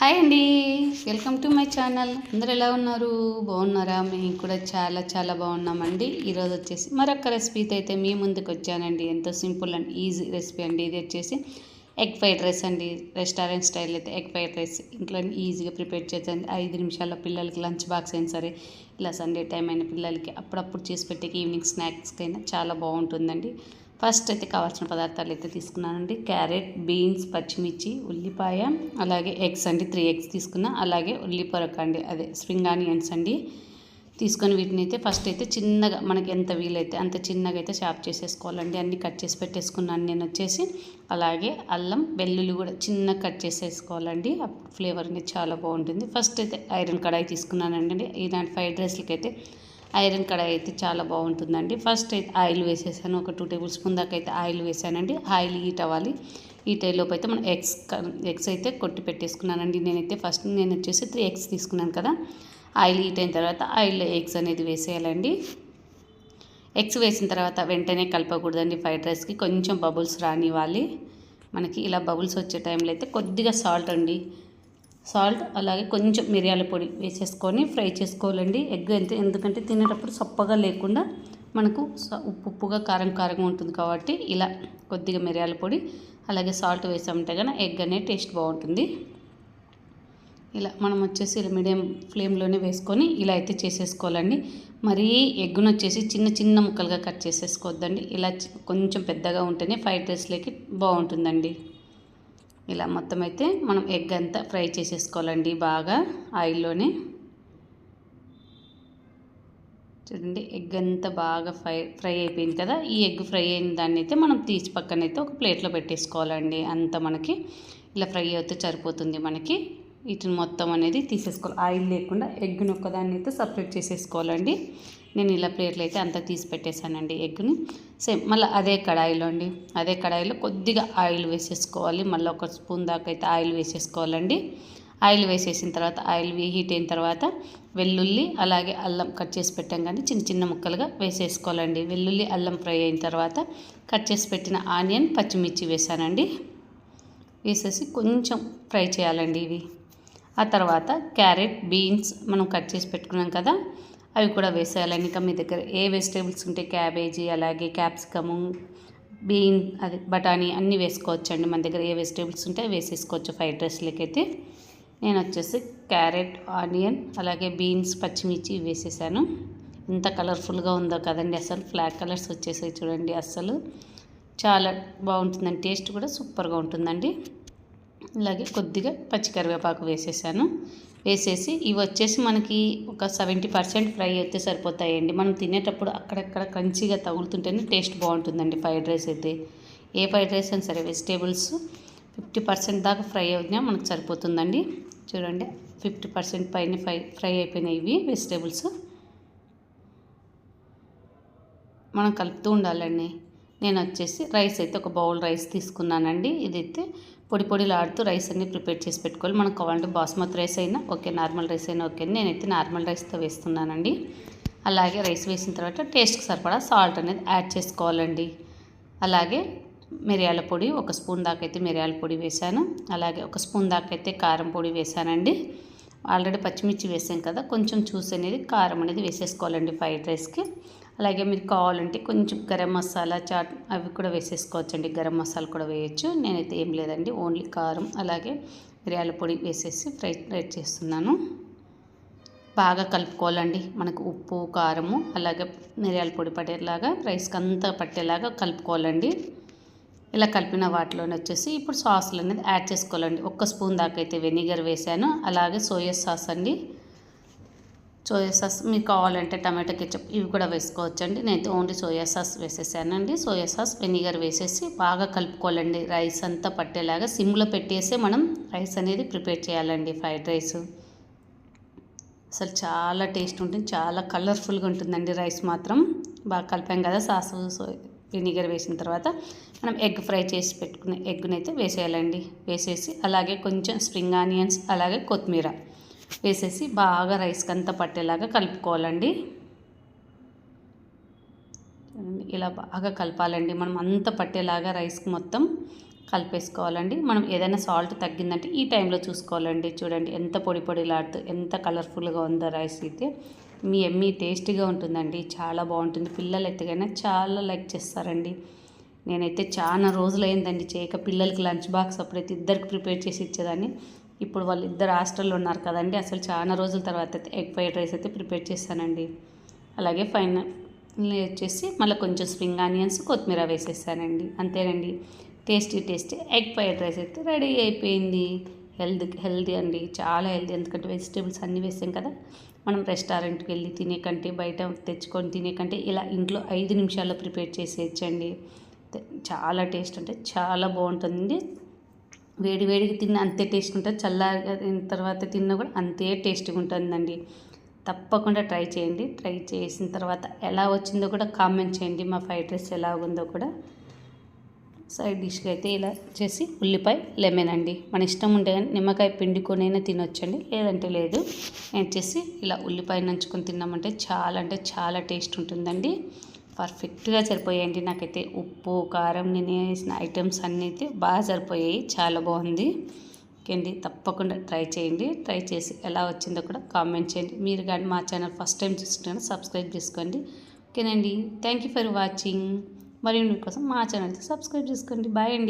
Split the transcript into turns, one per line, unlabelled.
Hi అండి. Welcome to my channel. అందరు ఎలా ఉన్నారు? బాగున్నారా? మేము కూడా చాలా చాలా బాగున్నామండి. ఈరోజు వచ్చేసి మరొక రెసిపీతో అయితే మీ ముందుకు వచ్చానండి. ఎంతో సింపుల్ అండ్ ఈజీ రెసిపీ అండి. ఇది వచ్చేసి ఎగ్ ఫ్రైడ్ రైస్ అండి. రెస్టారెంట్ స్టైల్ అయితే ఎగ్ ఫ్రైడ్ రైస్ ఇంట్లో ఈజీగా ప్రిపేర్ చేసేది ఐదు నిమిషాల్లో పిల్లలకి లంచ్ బాక్స్ అయినా సరే ఇలా సండే టైం అయిన పిల్లలకి అప్పుడప్పుడు చేసి పెట్టే ఈవినింగ్ స్నాక్స్కి అయినా చాలా బాగుంటుందండి. ఫస్ట్ అయితే కావాల్సిన పదార్థాలు అయితే తీసుకున్నానండి. క్యారెట్ బీన్స్ పచ్చిమిర్చి ఉల్లిపాయ అలాగే ఎగ్స్ అండి. త్రీ ఎగ్స్ తీసుకున్నా. అలాగే ఉల్లిపొరక అండి. అదే స్ప్రింగ్ ఆనియన్స్ అండి. తీసుకొని వీటిని అయితే ఫస్ట్ అయితే చిన్నగా మనకి ఎంత వీలైతే అంత చిన్నగా అయితే చాప్ చేసేసుకోవాలండి. అన్నీ కట్ చేసి పెట్టేసుకున్నాను నేను వచ్చేసి. అలాగే అల్లం వెల్లుల్లి కూడా చిన్న కట్ చేసేసుకోవాలండి. ఫ్లేవర్ అనేది చాలా బాగుంటుంది. ఫస్ట్ అయితే ఐరన్ కడాయి తీసుకున్నానండి. ఇలాంటి ఫ్రైడ్ రైస్లకి అయితే ఐరన్ కడాయి అయితే చాలా బాగుంటుందండి. ఫస్ట్ అయితే ఆయిల్ వేసేసాను. ఒక టూ టేబుల్ స్పూన్ దాకా అయితే ఆయిల్ వేసానండి. ఆయిల్ హీట్ అవ్వాలి. హీట్ అయ్యేలోపు అయితే మనం ఎగ్స్ ఎగ్స్ అయితే కొట్టి పెట్టేసుకున్నానండి నేనైతే. ఫస్ట్ నేను వచ్చేసి త్రీ ఎగ్స్ తీసుకున్నాను కదా. ఆయిల్ హీట్ అయిన తర్వాత ఆయిల్ ఎగ్స్ అనేది వేసేయాలండి. ఎగ్స్ వేసిన తర్వాత వెంటనే కలపకూడదండి ఫ్రైడ్ రైస్కి. కొంచెం బబుల్స్ రానివ్వాలి. మనకి ఇలా బబుల్స్ వచ్చే టైంలో అయితే కొద్దిగా సాల్ట్ అండి. సాల్ట్ అలాగే కొంచెం మిరియాల పొడి వేసేసుకొని ఫ్రై చేసుకోవాలండి. ఎగ్ ఎంత ఎందుకంటే తినేటప్పుడు సప్పగా లేకుండా మనకు ఉప్పు ఉప్పుగా కారం కారంగా ఉంటుంది కాబట్టి ఇలా కొద్దిగా మిరియాల పొడి అలాగే సాల్ట్ వేసామంటే కానీ ఎగ్ అనే టేస్ట్ బాగుంటుంది. ఇలా మనం వచ్చేసి ఇలా మీడియం ఫ్లేమ్లోనే వేసుకొని ఇలా అయితే చేసేసుకోవాలండి. మరీ ఎగ్గును వచ్చేసి చిన్న చిన్న ముక్కలుగా కట్ చేసేసుకోవద్దండి. ఇలా కొంచెం పెద్దగా ఉంటేనే ఫ్రైడ్ రైస్లోకి బాగుంటుందండి. ఇలా మొత్తం అయితే మనం ఎగ్ అంతా ఫ్రై చేసేసుకోవాలండి బాగా ఆయిల్లోనే. చూడండి ఎగ్ అంతా బాగా ఫ్రై ఫ్రై అయిపోయింది కదా? ఈ ఎగ్ ఫ్రై అయిన దాన్ని అయితే మనం తీసి పక్కన అయితే ఒక ప్లేట్లో పెట్టేసుకోవాలండి. అంత మనకి ఇలా ఫ్రై అయితే సరిపోతుంది మనకి. వీటిని మొత్తం అనేది తీసేసుకోవాలి. ఆయిల్ లేకుండా ఎగ్ని ఒక్కదాన్ని అయితే సపరేట్ చేసేసుకోవాలండి. నేను ఇలా ప్లేట్లు అయితే అంతా తీసి పెట్టేశానండి ఎగ్ని. సేమ్ మళ్ళీ అదే కడాయిలో అండి. అదే కడాయిలో కొద్దిగా ఆయిల్ వేసేసుకోవాలి. మళ్ళీ ఒక స్పూన్ దాకా అయితే ఆయిల్ వేసేసుకోవాలండి. ఆయిల్ వేసేసిన తర్వాత ఆయిల్ హీట్ అయిన తర్వాత వెల్లుల్లి అలాగే అల్లం కట్ చేసి పెట్టాం కానీ చిన్న చిన్న ముక్కలుగా వేసేసుకోవాలండి. వెల్లుల్లి అల్లం ఫ్రై అయిన తర్వాత కట్ చేసి పెట్టిన ఆనియన్ పచ్చిమిర్చి వేసానండి వేసేసి కొంచెం ఫ్రై చేయాలండి ఇవి. ఆ తర్వాత క్యారెట్ బీన్స్ మనం కట్ చేసి పెట్టుకున్నాం కదా అవి కూడా వేసేయాలి. ఇంకా మీ దగ్గర ఏ వెజిటేబుల్స్ ఉంటే క్యాబేజీ అలాగే క్యాప్సికము బీన్ అది బఠానీ అన్నీ వేసుకోవచ్చండి. మన దగ్గర ఏ వెజిటేబుల్స్ ఉంటే అవి వేసేసుకోవచ్చు ఫ్రైడ్ రైస్లోకి అయితే నేను వచ్చేసి క్యారెట్ ఆనియన్ అలాగే బీన్స్ పచ్చిమిర్చి వేసేసాను. ఎంత కలర్ఫుల్గా ఉందో కదండి అసలు ఫ్లాక్ కలర్స్ వచ్చేసాయి చూడండి అస్సలు. చాలా బాగుంటుందండి టేస్ట్ కూడా సూపర్గా ఉంటుందండి. ఇలాగే కొద్దిగా పచ్చికరివేపాకు వేసేసాను. వేసేసి ఇవి వచ్చేసి మనకి ఒక సెవెంటీ పర్సెంట్ ఫ్రై అయితే సరిపోతాయండి. మనం తినేటప్పుడు అక్కడక్కడ కంచిగా తగులుతుంటేనే టేస్ట్ బాగుంటుందండి ఫ్రైడ్ రైస్ అయితే. ఏ ఫ్రైడ్ రైస్ అయినా సరే వెజిటేబుల్స్ ఫిఫ్టీ పర్సెంట్ దాకా ఫ్రై అయినా మనకు సరిపోతుందండి. చూడండి ఫిఫ్టీ పర్సెంట్ పైన ఫ్రై ఫ్రై అయిపోయినాయి ఇవి వెజిటేబుల్స్. మనం కలుపుతూ ఉండాలండి. నేను వచ్చేసి రైస్ అయితే ఒక బౌల్ రైస్ తీసుకున్నానండి. ఇదైతే పొడి పొడిలాడుతూ రైస్ అన్ని ప్రిపేర్ చేసి పెట్టుకోవాలి. మనకు కావాలంటే బాస్మతి రైస్ అయినా ఓకే నార్మల్ రైస్ అయినా ఓకే నేనైతే నార్మల్ రైస్తో వేస్తున్నానండి. అలాగే రైస్ వేసిన తర్వాత టేస్ట్కి సరిపడా సాల్ట్ అనేది యాడ్ చేసుకోవాలండి. అలాగే మిరియాల పొడి ఒక స్పూన్ దాకా అయితే మిరియాల పొడి వేశాను. అలాగే ఒక స్పూన్ దాకా అయితే కారం పొడి వేశానండి. ఆల్రెడీ పచ్చిమిర్చి వేసాం కదా కొంచెం చూసి అనేది కారం అనేది వేసేసుకోవాలండి ఫ్రైడ్ రైస్కి. అలాగే మీరు కావాలంటే కొంచెం గరం మసాలా చాట్ అవి కూడా వేసేసుకోవచ్చండి గరం మసాలా కూడా వేయచ్చు. నేనైతే ఏం లేదండి ఓన్లీ కారం అలాగే మిరియాల పొడి వేసేసి ఫ్రై ఫ్రై చేస్తున్నాను. బాగా కలుపుకోవాలండి మనకు ఉప్పు కారము అలాగే మిరియాల పొడి పడేలాగా రైస్కి అంతా పట్టేలాగా కలుపుకోవాలండి. ఇలా కలిపిన వాటిలోనే వచ్చేసి ఇప్పుడు సాసులు అనేది యాడ్ చేసుకోవాలండి. ఒక్క స్పూన్ దాకా అయితే వెనిగర్ వేసాను. అలాగే సోయా సాస్ అండి. సోయా సాస్ మీకు కావాలంటే టమాటో కెచప్ ఇవి కూడా వేసుకోవచ్చండి. నేనైతే ఓన్లీ సోయా సాస్ వేసేసానండి. సోయా సాస్ వెనిగర్ వేసేసి బాగా కలుపుకోవాలండి. రైస్ అంతా పట్టేలాగా సిమ్లో పెట్టేసి మనం రైస్ అనేది ప్రిపేర్ చేయాలండి. Fried rice. అసలు చాలా టేస్ట్ ఉంటుంది. చాలా కలర్ఫుల్గా ఉంటుందండి రైస్ మాత్రం. బాగా కలిపాం కదా సాసు వినిగర్ వేసిన తర్వాత మనం ఎగ్ ఫ్రై చేసి పెట్టుకునే ఎగ్ని అయితే వేసేయాలండి. వేసేసి అలాగే కొంచెం స్ప్రింగ్ ఆనియన్స్ అలాగే కొత్తిమీర వేసేసి బాగా రైస్కి అంతా పట్టేలాగా కలుపుకోవాలండి. ఇలా బాగా కలపాలండి. మనం అంత పట్టేలాగా రైస్కి మొత్తం కలిపేసుకోవాలండి. మనం ఏదైనా సాల్ట్ తగ్గిందంటే ఈ టైంలో చూసుకోవాలండి. చూడండి ఎంత పొడి పొడిలాడుతూ ఎంత కలర్ఫుల్గా ఉందో రైస్ అయితే. మీ ఎమ్మీ టేస్టీగా ఉంటుందండి. చాలా బాగుంటుంది. పిల్లలు ఎత్తుకైనా చాలా లైక్ చేస్తారండి. నేనైతే చాలా రోజులైందండి చేయక. పిల్లలకి లంచ్ బాక్స్ అప్పుడైతే ఇద్దరికి ప్రిపేర్ చేసి ఇచ్చేదాన్ని. ఇప్పుడు వాళ్ళు ఇద్దరు హాస్టల్లో ఉన్నారు కదండి. అసలు చాలా రోజుల తర్వాత అయితే ఎగ్ ఫ్రైడ్ రైస్ అయితే ప్రిపేర్ చేస్తానండి. అలాగే ఫైనల్ వచ్చేసి మళ్ళీ కొంచెం స్ప్రింగ్ ఆనియన్స్ కొత్తిమీర వేసేసానండి అంతేనండి. Tasty tasty. Egg fried rice అయితే రెడీ అయిపోయింది. హెల్త్ హెల్తీ అండి. చాలా హెల్తీ. ఎందుకంటే వెజిటేబుల్స్ అన్నీ వేసాం కదా. మనం రెస్టారెంట్కి వెళ్ళి తినే కంటే బయట తెచ్చుకొని తినే కంటే ఇలా ఇంట్లో ఐదు నిమిషాల్లో ప్రిపేర్ చేసేయచ్చండి. చాలా టేస్ట్ అంటే చాలా బాగుంటుంది. వేడి వేడికి తిన్న అంతే టేస్ట్ ఉంటుంది. చల్లారిన తర్వాత తిన్నా కూడా అంతే టేస్ట్గా ఉంటుందండి. తప్పకుండా ట్రై చేయండి. ట్రై చేసిన తర్వాత ఎలా వచ్చిందో కూడా కామెంట్ చేయండి. మా ఫ్రైడ్ రైస్ ఎలా ఉందో కూడా. సైడ్ డిష్కి అయితే ఇలా చేసి ఉల్లిపాయ లెమన్ అండి. మన ఇష్టం ఉంటే కానీ నిమ్మకాయ పిండుకొనైనా తినొచ్చండి. లేదంటే లేదు. నేను వచ్చేసి ఇలా ఉల్లిపాయ నంచుకొని తిన్నామంటే చాలా అంటే చాలా టేస్ట్ ఉంటుందండి. పర్ఫెక్ట్గా సరిపోయాయండి. నాకైతే ఉప్పు కారం నేను వేసిన ఐటమ్స్ అన్నీ అయితే బాగా సరిపోయాయి. చాలా బాగుంది. ఓకే అండి. తప్పకుండా ట్రై చేయండి. ట్రై చేసి ఎలా వచ్చిందో కూడా కామెంట్ చేయండి. మీరు కానీ మా ఛానల్ ఫస్ట్ టైం చూస్తుంటే సబ్స్క్రైబ్ చేసుకోండి. ఓకేనండి. Thank you for watching. మరియు కోసం మా ఛానల్కి సబ్స్క్రైబ్ చేసుకోండి. బాయ్ అండి.